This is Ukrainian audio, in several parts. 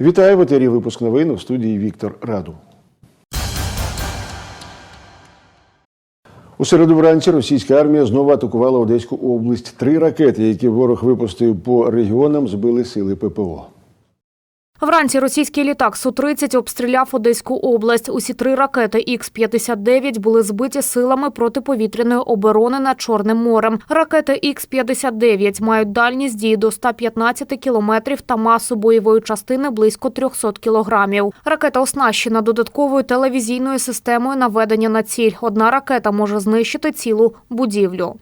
Вітаю в етері випуск новин у студії Віктор Раду. У середу вранці російська армія знову атакувала Одеську область. Три ракети, які ворог випустив по регіонам, збили сили ППО. Вранці російський літак Су-30 обстріляв Одеську область. Усі три ракети Х-59 були збиті силами протиповітряної оборони над Чорним морем. Ракети Х-59 мають дальність дії до 115 кілометрів та масу бойової частини близько 300 кілограмів. Ракета оснащена додатковою телевізійною системою наведення на ціль. Одна ракета може знищити цілу будівлю.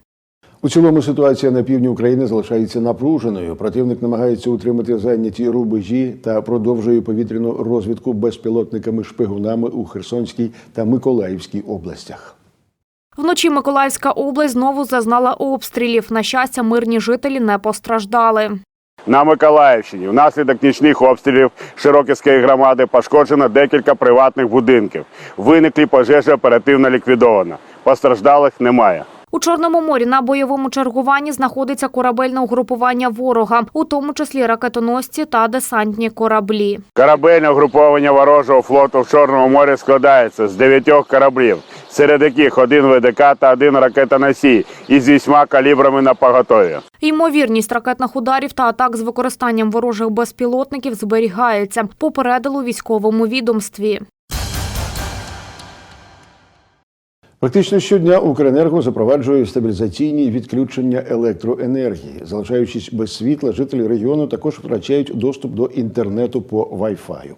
У цілому ситуація на півдні України залишається напруженою. Противник намагається утримати зайняті рубежі та продовжує повітряну розвідку безпілотниками-шпигунами у Херсонській та Миколаївській областях. Вночі Миколаївська область знову зазнала обстрілів. На щастя, мирні жителі не постраждали. На Миколаївщині внаслідок нічних обстрілів Широківської громади пошкоджено декілька приватних будинків. Виниклі пожежі оперативно ліквідовано. Постраждалих немає. У Чорному морі на бойовому чергуванні знаходиться корабельне угрупування ворога, у тому числі ракетоносці та десантні кораблі. Корабельне угруповання ворожого флоту в Чорному морі складається з дев'ятьох кораблів, серед яких один ВДК та один ракетоносій із вісьма калібрами на поготові. Ймовірність ракетних ударів та атак з використанням ворожих безпілотників зберігається, попередили у військовому відомстві. Практично щодня Укренерго запроваджує стабілізаційні відключення електроенергії. Залишаючись без світла, жителі регіону також втрачають доступ до інтернету по Wi-Fi.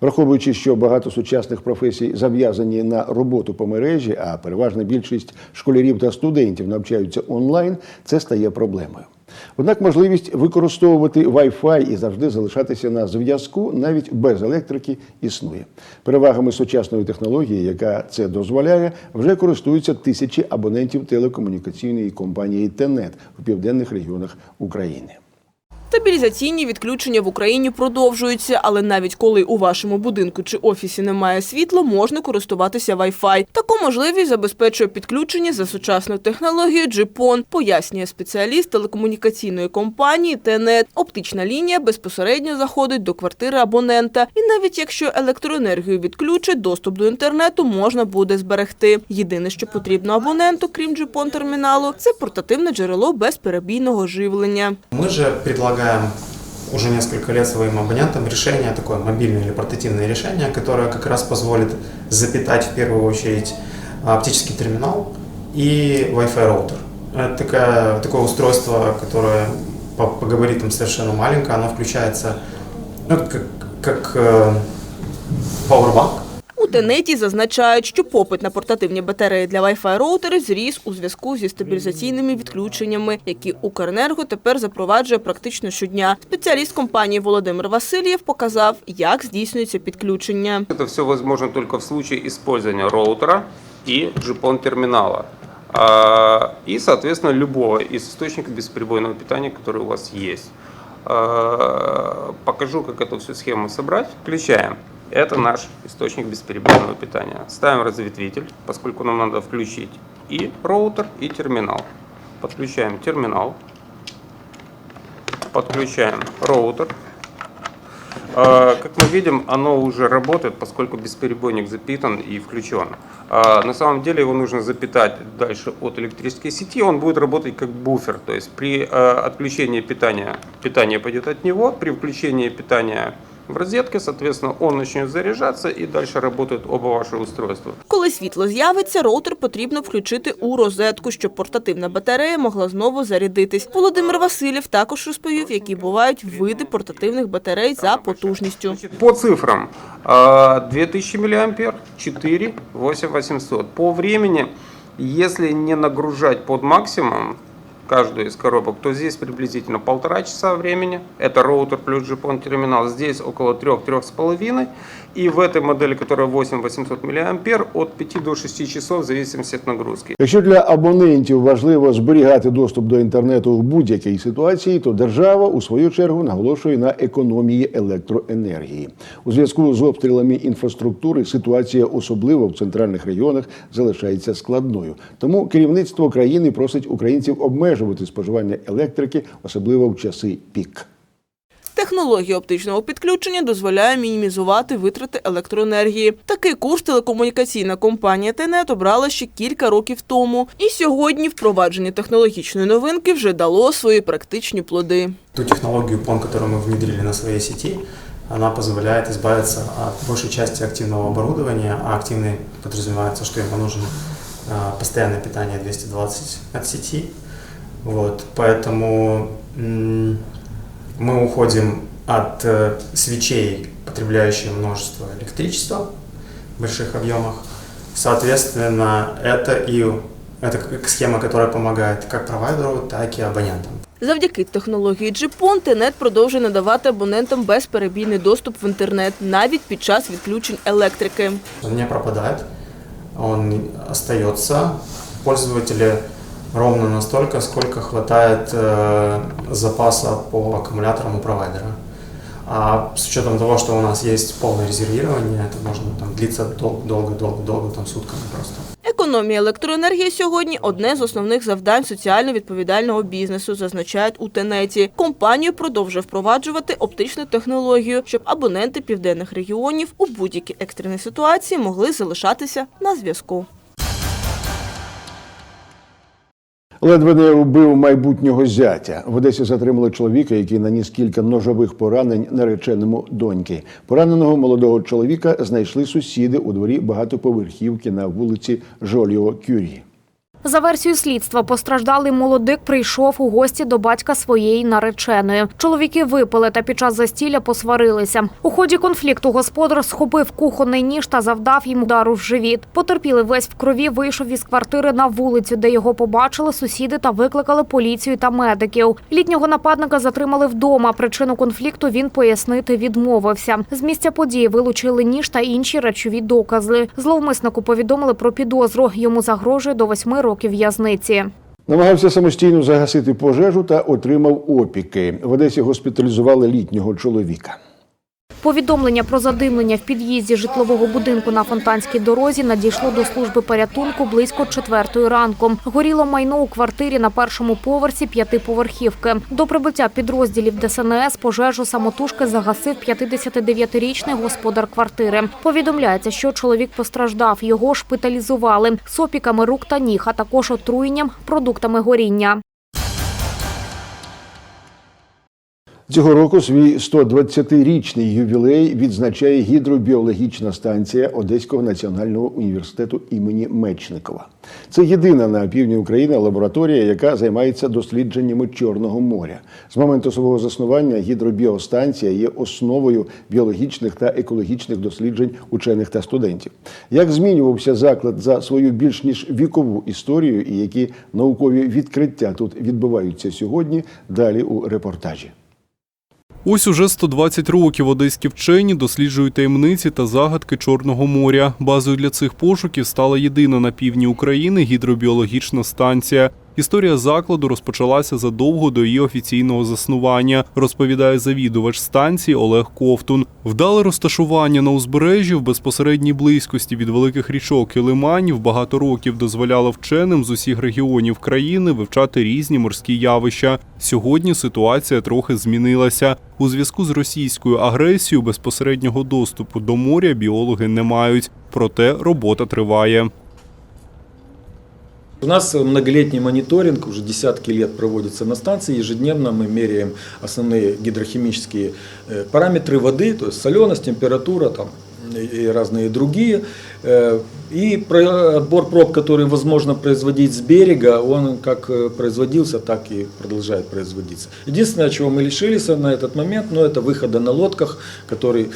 Враховуючи, що багато сучасних професій зав'язані на роботу по мережі, а переважна більшість школярів та студентів навчаються онлайн, це стає проблемою. Однак можливість використовувати Wi-Fi і завжди залишатися на зв'язку навіть без електрики існує. Перевагами сучасної технології, яка це дозволяє, вже користуються тисячі абонентів телекомунікаційної компанії Тенет у південних регіонах України. Стабілізаційні відключення в Україні продовжуються, але навіть коли у вашому будинку чи офісі немає світла, можна користуватися Wi-Fi. Таку можливість забезпечує підключення за сучасною технологією GPON, пояснює спеціаліст телекомунікаційної компанії ТНЕТ. Оптична лінія безпосередньо заходить до квартири абонента, і навіть якщо електроенергію відключать, доступ до інтернету можна буде зберегти. Єдине, що потрібно абоненту, крім GPON терміналу, це портативне джерело безперебійного живлення. Мы же предлагаем уже несколько лет своим абонентам решение, такое мобильное или портативное решение, которое как раз позволит запитать в первую очередь оптический терминал и Wi-Fi роутер. Это такая, такое устройство, которое по, по габаритам совершенно маленькое, оно включается ну, как, как э, powerbank, У Тенеті зазначають, що попит на портативні батареї для Wi-Fi роутери зріс у зв'язку зі стабілізаційними відключеннями, які Укренерго тепер запроваджує практично щодня. Спеціаліст компанії Володимир Васильєв показав, як здійснюється підключення. Это все возможно только в случае использования роутера и GPON терминала. А, И, соответственно, любого из источников бесперебойного питания, который у вас есть. А, Покажу, как эту всю схему собрать. Включаем. Это наш источник бесперебойного питания. Ставим разветвитель, поскольку нам надо включить и роутер, и терминал. Подключаем терминал. Подключаем роутер. А, Как мы видим, оно уже работает, поскольку бесперебойник запитан и включен. А, На самом деле его нужно запитать дальше от электрической сети, он будет работать как буфер, то есть при а, отключении питания, питание пойдет от него, при включении питания в розетке, соответственно, он начнет заряжаться и дальше работают оба ваши устройства. Коли світло з'явиться, роутер потрібно включити у розетку, щоб портативна батарея могла знову зарядитись. Володимир Васильєв також розповів, які бувають види портативних батарей за потужністю. По цифрам, а, 2000 мА, 4, 8800. По времени, если не нагружать под максимум каждую из коробок, то здесь приблизительно полтора часа времени. Это роутер плюс GPON терминал. Здесь около 3-3,5. И в этой модели, которая 8800 мА, от 5 до 6 часов в зависимости от нагрузки. Якщо для абонентів важливо зберігати доступ до інтернету в будь-якій ситуації, то держава у свою чергу наголошує на економії електроенергії. У зв'язку з обстрілами інфраструктури ситуація, особливо в центральних регіонах, залишається складною. Тому керівництво країни просить українців обмежувати споживання електрики, особливо в часи пік. Технологія оптичного підключення дозволяє мінімізувати витрати електроенергії. Такий курс телекомунікаційна компанія Тенет обрала ще кілька років тому. І сьогодні впровадження технологічної новинки вже дало свої практичні плоди. Ту технологию PON, которую мы внедрили на своей сети, она позволяет избавиться от большей части активного оборудования, а активный подразумевается, что ему нужно а, постоянное питание 220 от сети. Вот, поэтому м, мы уходим от э, свечей, потребляющих множество электричества в больших объемах. Соответственно, это и это как схема, которая помогает как провайдеру, так и абонентам. Завдяки технології GPON Тенет продовжує надавати абонентам безперебійний доступ в інтернет навіть під час відключень електрики. Он не пропадает, он остается в пользователе ровно настолько, сколько хватает э, запаса по аккумуляторам у провайдера. А с учетом того, что у нас есть полное резервирование, это можно там длиться долго-долго-долго, там сутками просто. Економія електроенергії сьогодні одне з основних завдань соціально відповідального бізнесу, зазначають у Тенеті. Компанію продовжує впроваджувати оптичну технологію, щоб абоненти південних регіонів у будь-якій екстреній ситуації могли залишатися на зв'язку. Ледве не вбив майбутнього зятя. В Одесі затримали чоловіка, який наніс кілька ножових поранень нареченому доньки. Пораненого молодого чоловіка знайшли сусіди у дворі багатоповерхівки на вулиці Жоліо Кюрі. За версією слідства, постраждалий молодик прийшов у гості до батька своєї нареченої. Чоловіки випили та під час застілля посварилися. У ході конфлікту господар схопив кухонний ніж та завдав їм удару в живіт. Потерпілий весь в крові вийшов із квартири на вулицю, де його побачили сусіди та викликали поліцію та медиків. Літнього нападника затримали вдома. Причину конфлікту він пояснити відмовився. З місця події вилучили ніж та інші речові докази. Зловмиснику повідомили про підозру. Йому загрожує до восьми років в'язниці. Намагався самостійно загасити пожежу та отримав опіки. В Одесі госпіталізували літнього чоловіка. Повідомлення про задимлення в під'їзді житлового будинку на Фонтанській дорозі надійшло до служби порятунку близько четвертої ранку. Горіло майно у квартирі на першому поверсі п'ятиповерхівки. До прибуття підрозділів ДСНС пожежу самотужки загасив 59-річний господар квартири. Повідомляється, що чоловік постраждав. Його шпиталізували з опіками рук та ніг, а також отруєнням продуктами горіння. Цього року свій 120-річний ювілей відзначає гідробіологічна станція Одеського національного університету імені Мечникова. Це єдина на півдні України лабораторія, яка займається дослідженнями Чорного моря. З моменту свого заснування гідробіостанція є основою біологічних та екологічних досліджень учених та студентів. Як змінювався заклад за свою більш ніж вікову історію і які наукові відкриття тут відбуваються сьогодні? Далі у репортажі. Ось уже 120 років одеські вчені досліджують таємниці та загадки Чорного моря. Базою для цих пошуків стала єдина на півдні України гідробіологічна станція. Історія закладу розпочалася задовго до її офіційного заснування, розповідає завідувач станції Олег Ковтун. Вдале розташування на узбережжі в безпосередній близькості від великих річок і лиманів багато років дозволяло вченим з усіх регіонів країни вивчати різні морські явища. Сьогодні ситуація трохи змінилася. У зв'язку з російською агресією безпосереднього доступу до моря біологи не мають. Проте робота триває. У нас многолетний мониторинг, уже десятки лет проводится на станции. Ежедневно мы меряем основные гидрохимические э, параметры воды, то есть соленость, температура там, и разные другие. Э, И отбор проб, который возможно производить с берега, он как э, производился, так и продолжает производиться. Единственное, чего мы лишились на этот момент, ну, это выхода на лодках, который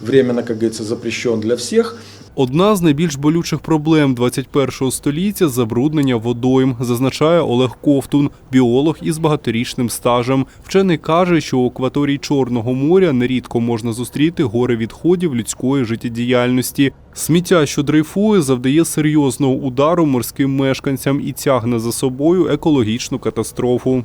временно, как говорится, запрещен для всех. Одна з найбільш болючих проблем 21-го століття забруднення водойм, зазначає Олег Ковтун, біолог із багаторічним стажем. Вчений каже, що у акваторії Чорного моря нерідко можна зустріти гори відходів людської життєдіяльності. Сміття, що дрейфує, завдає серйозного удару морським мешканцям і тягне за собою екологічну катастрофу.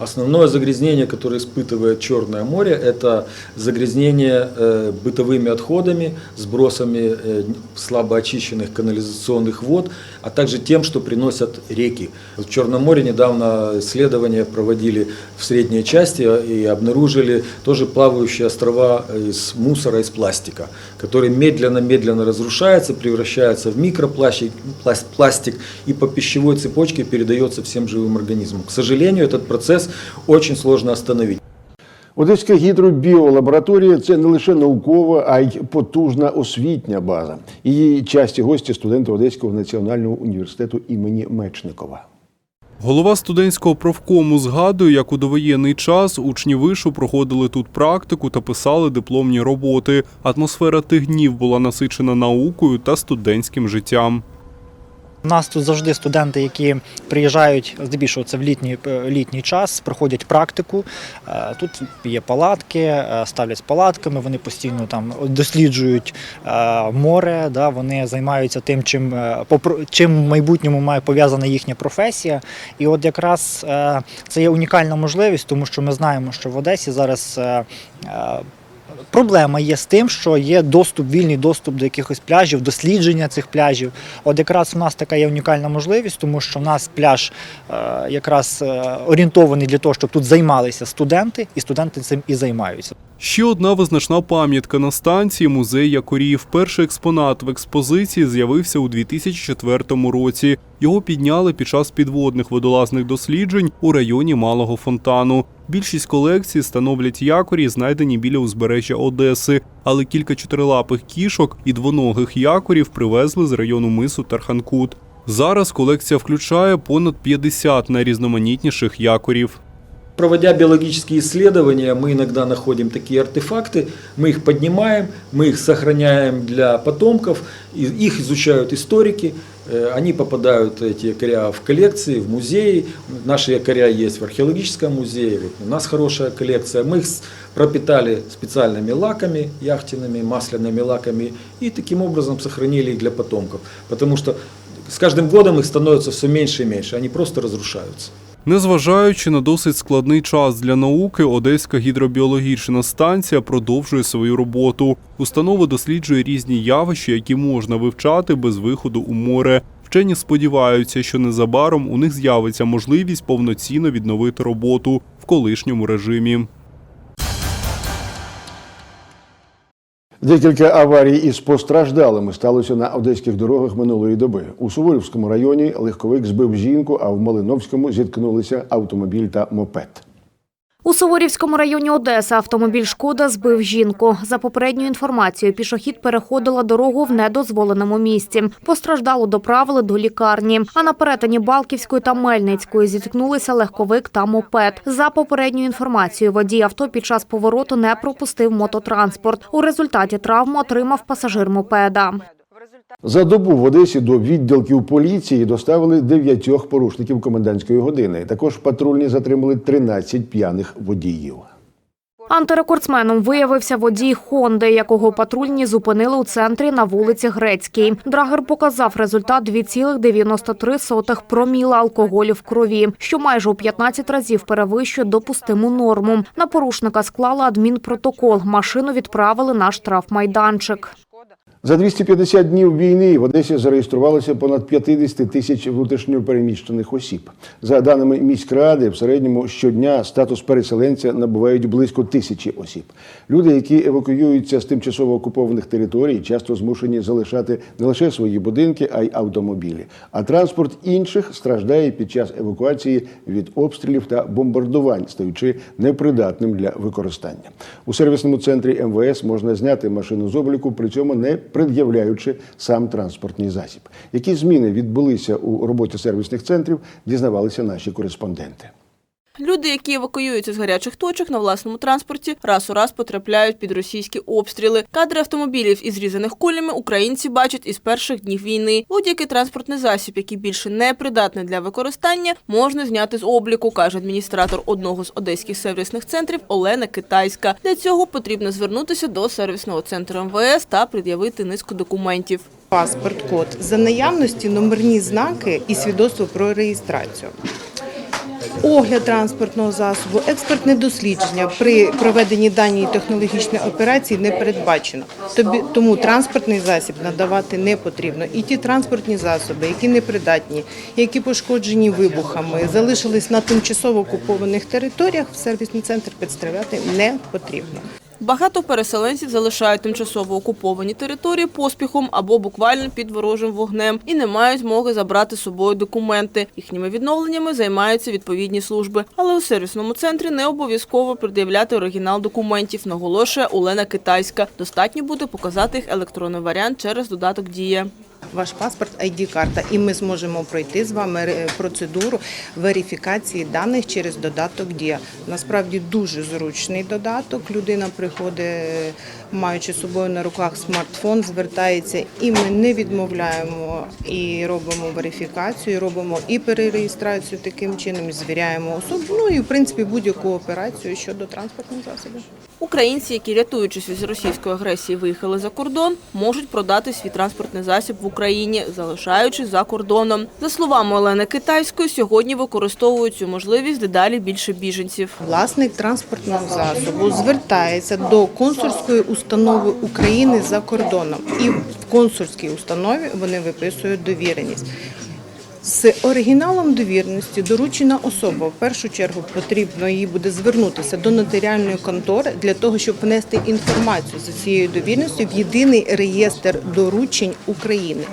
Основное загрязнение, которое испытывает Черное море, это загрязнение э, бытовыми отходами, сбросами э, слабо очищенных канализационных вод, а также тем, что приносят реки. В Черном море недавно исследования проводили в средней части и обнаружили тоже плавающие острова из мусора, из пластика, который медленно-медленно разрушается, превращается в микропластик пласт- пластик и по пищевой цепочке передается всем живым организмам. К сожалению, этот процесс очень сложно остановить. Одеська гідробіолабораторія це не лише наукова, а й потужна освітня база. Її часті гості студенти Одеського національного університету імені Мечникова. Голова студентського профкому згадує, як у довоєнний час учні вишу проходили тут практику та писали дипломні роботи. Атмосфера тих днів була насичена наукою та студентським життям. У нас тут завжди студенти, які приїжджають здебільшого це в літній, е, літній час, проходять практику. Е, Тут є палатки, е, ставлять палатками, вони постійно там досліджують море, да, вони займаються тим, чим, чим в майбутньому має пов'язана їхня професія. І от якраз це є унікальна можливість, тому що ми знаємо, що в Одесі зараз. Проблема є з тим, що є доступ, вільний доступ до якихось пляжів, дослідження цих пляжів. От якраз у нас така є унікальна можливість, тому що в нас пляж е, якраз е, орієнтований для того, щоб тут займалися студенти, і студенти цим і займаються. Ще одна визначна пам'ятка на станції музей якорів. Перший експонат в експозиції з'явився у 2004 році. Його підняли під час підводних водолазних досліджень у районі Малого фонтану. Більшість колекцій становлять якорі, знайдені біля узбережжя Одеси, але кілька чотирилапих кішок і двоногих якорів привезли з району мису Тарханкут. Зараз колекція включає понад 50 найрізноманітніших якорів. Проводя биологические исследования, мы иногда находим такие артефакты, мы их поднимаем, мы их сохраняем для потомков, их изучают историки, э, они попадают, эти якоря, в коллекции, в музеи. Наши якоря есть в археологическом музее, вот у нас хорошая коллекция. Мы их пропитали специальными лаками, яхтенными, масляными лаками, и таким образом сохранили их для потомков. Потому что с каждым годом их становится все меньше и меньше, они просто разрушаются. Незважаючи на досить складний час для науки, Одеська гідробіологічна станція продовжує свою роботу. Установа досліджує різні явища, які можна вивчати без виходу у море. Вчені сподіваються, що незабаром у них з'явиться можливість повноцінно відновити роботу в колишньому режимі. Декілька аварій із постраждалими сталося на одеських дорогах минулої доби. У Суворівському районі легковик збив жінку, а в Малиновському зіткнулися автомобіль та мопед. У Суворівському районі Одеси автомобіль «Шкода» збив жінку. За попередньою інформацією, пішохід переходила дорогу в недозволеному місці. Постраждалу доправили до лікарні. А на перетині Балківської та Мельницької зіткнулися легковик та мопед. За попередньою інформацією, водій авто під час повороту не пропустив мототранспорт. У результаті травму отримав пасажир мопеда. За добу в Одесі до відділків поліції доставили дев'ятьох порушників комендантської години. Також патрульні затримали 13 п'яних водіїв. Антирекордсменом виявився водій Хонди, якого патрульні зупинили у центрі на вулиці Грецькій. Драгер показав результат 2,93 проміла алкоголю в крові, що майже у 15 разів перевищує допустиму норму. На порушника склали адмінпротокол. Машину відправили на штрафмайданчик. За 250 днів війни в Одесі зареєструвалося понад 50 тисяч внутрішньопереміщених осіб. За даними міськради, в середньому щодня статус переселенця набувають близько тисячі осіб. Люди, які евакуюються з тимчасово окупованих територій, часто змушені залишати не лише свої будинки, а й автомобілі. А транспорт інших страждає під час евакуації від обстрілів та бомбардувань, стаючи непридатним для використання. У сервісному центрі МВС можна зняти машину з обліку, при цьому не пред'являючи сам транспортний засіб. Які зміни відбулися у роботі сервісних центрів, дізнавалися наші кореспонденти. Люди, які евакуюються з гарячих точок на власному транспорті, раз у раз потрапляють під російські обстріли. Кадри автомобілів із різаних кулями українці бачать із перших днів війни. Будь-який транспортний засіб, який більше не придатний для використання, можна зняти з обліку, каже адміністратор одного з одеських сервісних центрів Олена Китайська. Для цього потрібно звернутися до сервісного центру МВС та пред'явити низку документів. паспорт, код за наявності номерні знаки і свідоцтво про реєстрацію. Огляд транспортного засобу, експертне дослідження при проведенні даної технологічної операції не передбачено. Тому транспортний засіб надавати не потрібно. І ті транспортні засоби, які непридатні, які пошкоджені вибухами, залишились на тимчасово окупованих територіях, в сервісний центр підставляти не потрібно. Багато переселенців залишають тимчасово окуповані території поспіхом або буквально під ворожим вогнем і не мають змоги забрати з собою документи. Їхніми відновленнями займаються відповідні служби. Але у сервісному центрі не обов'язково пред'являти оригінал документів, наголошує Олена Китайська. Достатньо буде показати їх електронний варіант через додаток Дія. Ваш паспорт, ID-карта, і ми зможемо пройти з вами е, процедуру верифікації даних через додаток Дія. Насправді дуже зручний додаток. Людина приходить, е, маючи з собою на руках смартфон, звертається, і ми не відмовляємо і робимо верифікацію, і робимо і перереєстрацію таким чином, і звіряємо особу. Ну і в принципі будь-яку операцію щодо транспортних засобів. Українці, які рятуючись від російської агресії, виїхали за кордон, можуть продати свій транспортний засіб в Україні, залишаючись за кордоном. За словами Олени Китайської, сьогодні використовують цю можливість дедалі більше біженців. Власник транспортного засобу звертається до консульської установи України за кордоном, і в консульській установі вони виписують довіреність. З оригіналом довіреності доручена особа. В першу чергу потрібно їй буде звернутися до нотаріальної контори для того, щоб внести інформацію за цією довіреністю в єдиний реєстр доручень України.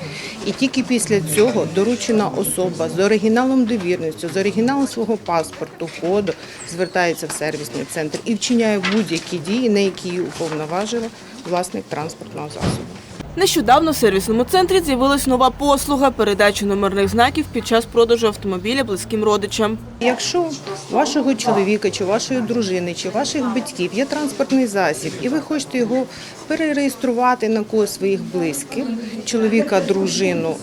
І тільки після цього доручена особа з оригіналом довірності, з оригіналом свого паспорту, коду звертається в сервісний центр і вчиняє будь-які дії, на які її уповноважила власник транспортного засобу. Нещодавно в сервісному центрі з'явилась нова послуга передачі номерних знаків під час продажу автомобіля близьким родичам. Якщо вашого чоловіка, чи вашої дружини, чи ваших батьків є транспортний засіб, і ви хочете його перереєструвати на когось своїх близьких, чоловіка, дружину,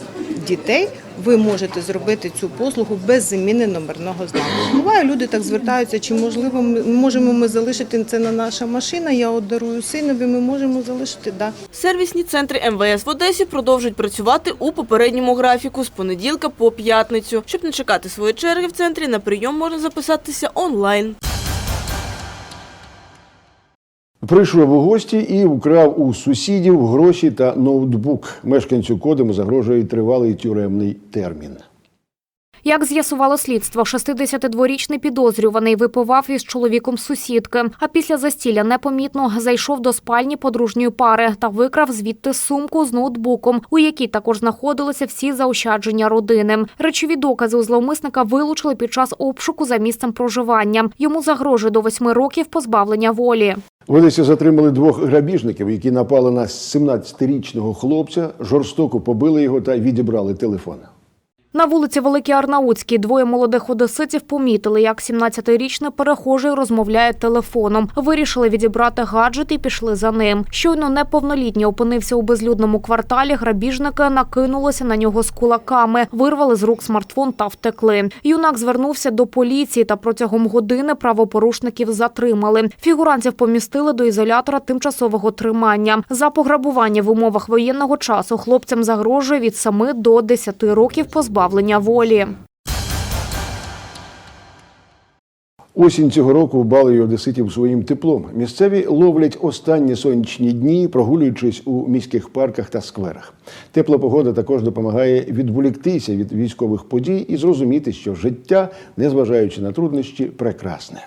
дітей, ви можете зробити цю послугу без заміни номерного знаку. Буває, люди так звертаються, чи можливо ми можемо ми залишити це на наша машина. Я от дарую синові. Ми можемо залишити да. Сервісні центри МВС в Одесі продовжують працювати у попередньому графіку з понеділка по п'ятницю. Щоб не чекати своєї черги в центрі, на прийом можна записатися онлайн. Прийшов у гості і вкрав у сусідів гроші та ноутбук. Мешканцю Кодиму загрожує тривалий тюремний термін. Як з'ясувало слідство, 62-річний підозрюваний випивав із чоловіком сусідки, а після застілля непомітно зайшов до спальні подружньої пари та викрав звідти сумку з ноутбуком, у якій також знаходилися всі заощадження родини. Речові докази у зловмисника вилучили під час обшуку за місцем проживання. Йому загрожує до восьми років позбавлення волі. В Одесі затримали двох грабіжників, які напали на 17-річного хлопця, жорстоко побили його та відібрали телефон. На вулиці Великій Арнаутській двоє молодих одеситів помітили, як 17-річний перехожий розмовляє телефоном. Вирішили відібрати гаджет і пішли за ним. Щойно неповнолітній опинився у безлюдному кварталі. Грабіжники накинулися на нього з кулаками, вирвали з рук смартфон та втекли. Юнак звернувся до поліції та протягом години правопорушників затримали. Фігурантів помістили до ізолятора тимчасового тримання. За пограбування в умовах воєнного часу хлопцям загрожує від 7 до 10 років позбавлення волі. Осінь цього року балує одеситів своїм теплом. Місцеві ловлять останні сонячні дні, прогулюючись у міських парках та скверах. Тепла погода також допомагає відволіктися від військових подій і зрозуміти, що життя, незважаючи на труднощі, прекрасне.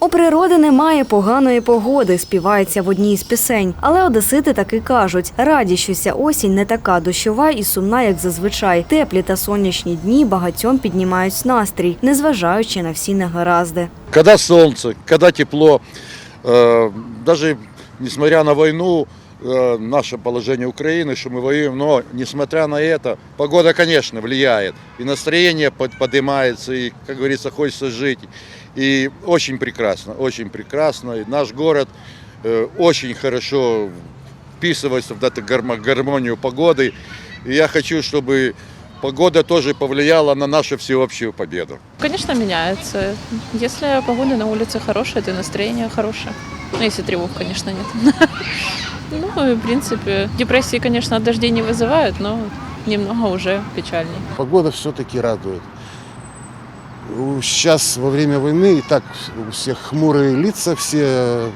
У природи немає поганої погоди, співається в одній з пісень. Але одесити таки кажуть, раді, що ця осінь не така дощова і сумна, як зазвичай. Теплі та сонячні дні багатьом піднімають настрій, незважаючи на всі негаразди. Когда солнце, когда тепло, э, даже несмотря на войну, э, наше положение Украины, что мы воюем, но несмотря на это, погода, конечно, влияет. И настроение под- поднимается, и, как говорится, хочется жить. И очень прекрасно, очень прекрасно. И наш город э, очень хорошо вписывается в эту гармо- гармонию погоды. И я хочу, чтобы погода тоже повлияла на нашу всеобщую победу. Конечно, меняется. Если погода на улице хорошая, то настроение хорошее. Ну, если тревог, конечно, нет. Ну, в принципе, депрессии, конечно, от дождей не вызывают, но немного уже печальней. Погода все-таки радует. Сейчас во время войны и так у всех хмурые лица, все. м,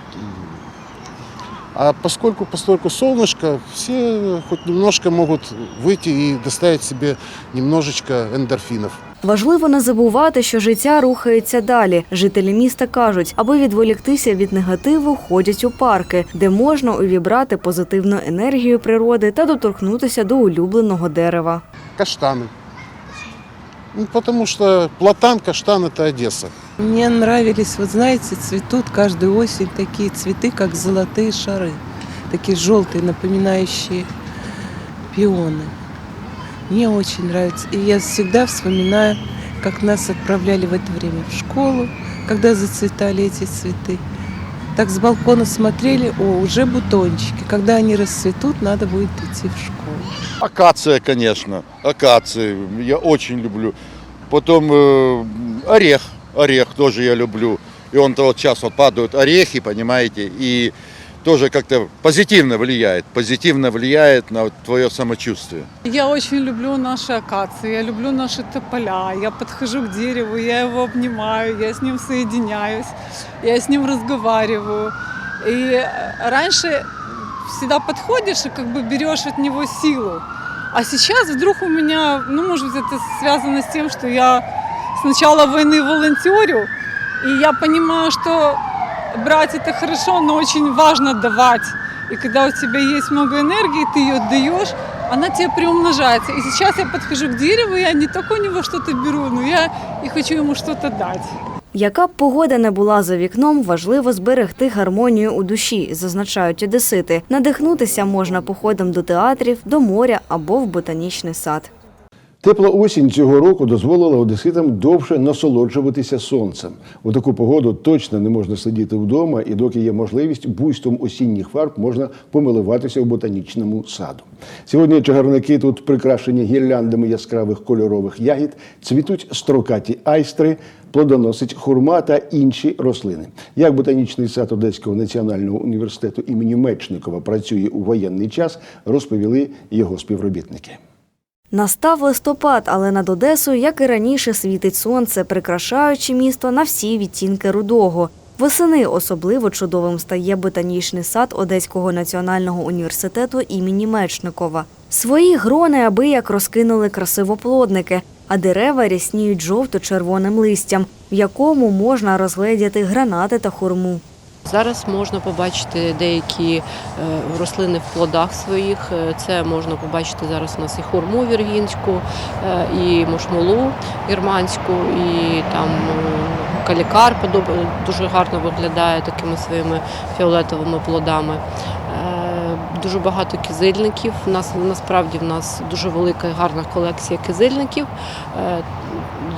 А поскольку, поскольку солнышко, все хоть немножко могут выйти и доставить себе немножечко эндорфинов. Важливо не забувати, що життя рухається далі. Жителі міста кажуть, аби відволіктися від негативу, ходять у парки, де можна увібрати позитивну енергію природи та доторкнутися до улюбленого дерева. Каштаны. Ну, потому что платан, каштан – это Одесса. Мне нравились, вот знаете, цветут каждую осень такие цветы, как золотые шары. Такие желтые, напоминающие пионы. Мне очень нравится. И я всегда вспоминаю, как нас отправляли в это время в школу, когда зацветали эти цветы. Так с балкона смотрели, о, уже бутончики. Когда они расцветут, надо будет идти в школу. Акация, конечно, акации я очень люблю. Потом э, орех, орех тоже я люблю. И он то вот сейчас вот падают орехи, понимаете, и тоже как-то позитивно влияет, позитивно влияет на твое самочувствие. Я очень люблю наши акации, я люблю наши тополя. Я подхожу к дереву, я его обнимаю, я с ним соединяюсь, я с ним разговариваю. И раньше всегда подходишь и как бы берешь от него силу. А сейчас вдруг у меня, ну, может быть, это связано с тем, что я с начала войны волонтерю, и я понимаю, что брать это хорошо, но очень важно давать. И когда у тебя есть много энергии, ты ее отдаешь, она тебе приумножается. И сейчас я подхожу к дереву, я не только у него что-то беру, но я и хочу ему что-то дать. Яка б погода не була за вікном, важливо зберегти гармонію у душі, зазначають одесити. Надихнутися можна походом до театрів, до моря або в ботанічний сад. Тепла осінь цього року дозволила одеситам довше насолоджуватися сонцем. У таку погоду точно не можна сидіти вдома, і доки є можливість, буйством осінніх фарб можна помилуватися у ботанічному саду. Сьогодні чагарники тут прикрашені гірляндами яскравих кольорових ягід, цвітуть строкаті айстри, плодоносить хурма та інші рослини. Як ботанічний сад Одеського національного університету імені Мечникова працює у воєнний час, розповіли його співробітники. Настав листопад, але над Одесою, як і раніше, світить сонце, прикрашаючи місто на всі відтінки рудого. Восени особливо чудовим стає ботанічний сад Одеського національного університету імені Мечникова. Свої грони аби як розкинули красивоплодники, а дерева рясніють жовто-червоним листям, в якому можна розгледіти гранати та хурму. Зараз можна побачити деякі е, рослини в плодах своїх. Е, Це можна побачити зараз у нас і хурму віргінську, е, і мушмулу германську, і там калікар дуже гарно виглядає такими своїми фіолетовими плодами. Дуже багато кизильників. У нас насправді в нас дуже велика і гарна колекція кизильників. Е,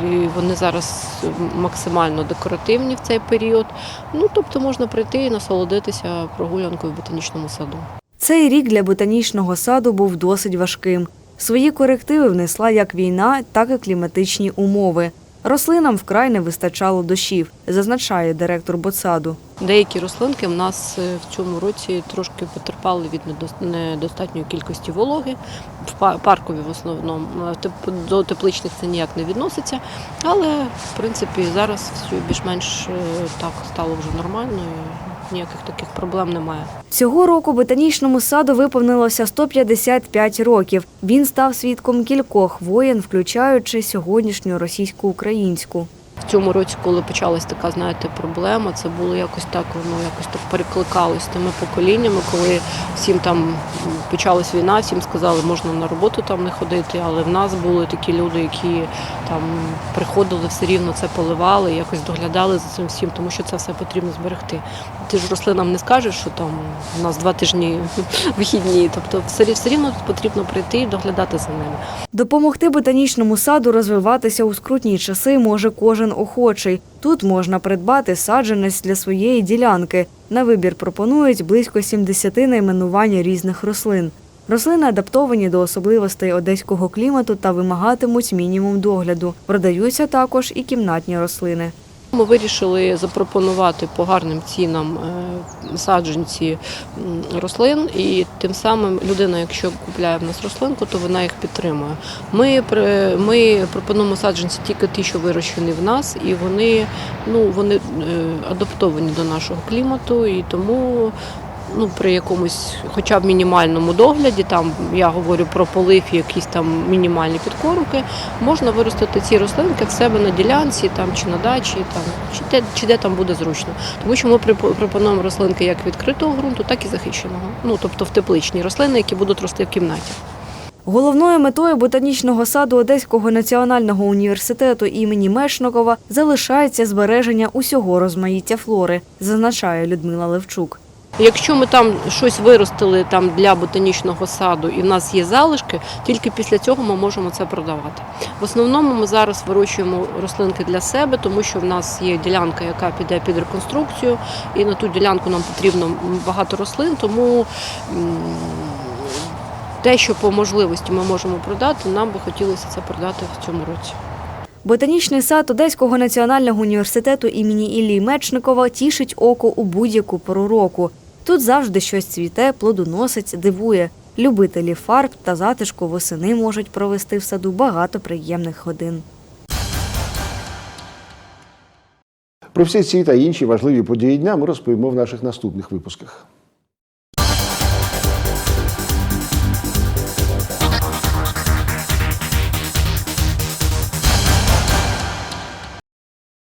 І вони зараз максимально декоративні в цей період. Ну тобто можна прийти і насолодитися прогулянкою в ботанічному саду. Цей рік для ботанічного саду був досить важким. Свої корективи внесла як війна, так і кліматичні умови. Рослинам вкрай не вистачало дощів, зазначає директор ботсаду. Деякі рослинки в нас е, в цьому році трошки потерпали від недос- недостатньої кількості вологи. В паркові в основному Е, до тепличних це ніяк не відноситься. Але в принципі зараз все більш-менш е, так стало вже нормально. Ніяких таких проблем немає. Цього року ботанічному саду виповнилося 155 років. Він став свідком кількох воєн, включаючи сьогоднішню російсько-українську. В цьому році, коли почалась така, знаєте, проблема, це було якось так, воно якось так перекликалось тими поколіннями, коли всім там почалась війна, всім сказали, можна на роботу там не ходити, але в нас були такі люди, які там приходили все рівно це поливали, якось доглядали за цим всім, тому що це все потрібно зберегти. Ти ж рослинам не скажеш, що там у нас два тижні вихідні. Тобто все, все рівно потрібно прийти і доглядати за ними. Допомогти ботанічному саду розвиватися у скрутні часи може кожен охочий. Тут можна придбати саджанець для своєї ділянки. На вибір пропонують близько 70 найменувань різних рослин. Рослини адаптовані до особливостей одеського клімату та вимагатимуть мінімум догляду. Продаються також і кімнатні рослини. Ми вирішили запропонувати по гарним цінам е, саджанці рослин, і тим самим людина, якщо купляє в нас рослинку, то вона їх підтримує. Ми, ми пропонуємо саджанці тільки ті, що вирощені в нас, і вони, ну, вони е, адаптовані до нашого клімату, і тому ну, при якомусь хоча б мінімальному догляді, там я говорю про полив якісь там мінімальні підкормки, можна виростити ці рослинки в себе на ділянці там, чи на дачі, там, чи, де, чи де там буде зручно. Тому що ми пропонуємо рослинки як відкритого ґрунту, так і захищеного. Ну, тобто в тепличні рослини, які будуть рости в кімнаті. Головною метою ботанічного саду Одеського національного університету імені Мешникова залишається збереження усього розмаїття флори, зазначає Людмила Левчук. Якщо ми там щось виростили там для ботанічного саду і в нас є залишки, тільки після цього ми можемо це продавати. В основному ми зараз вирощуємо рослинки для себе, тому що в нас є ділянка, яка піде під реконструкцію, і на ту ділянку нам потрібно багато рослин, тому те, що по можливості ми можемо продати, нам би хотілося це продати в цьому році. Ботанічний сад Одеського національного університету імені Іллі Мечникова тішить око у будь-яку пору року. Тут завжди щось цвіте, плодоносить, дивує. Любителі фарб та затишку восени можуть провести в саду багато приємних годин. Про всі ці та інші важливі події дня ми розповімо в наших наступних випусках.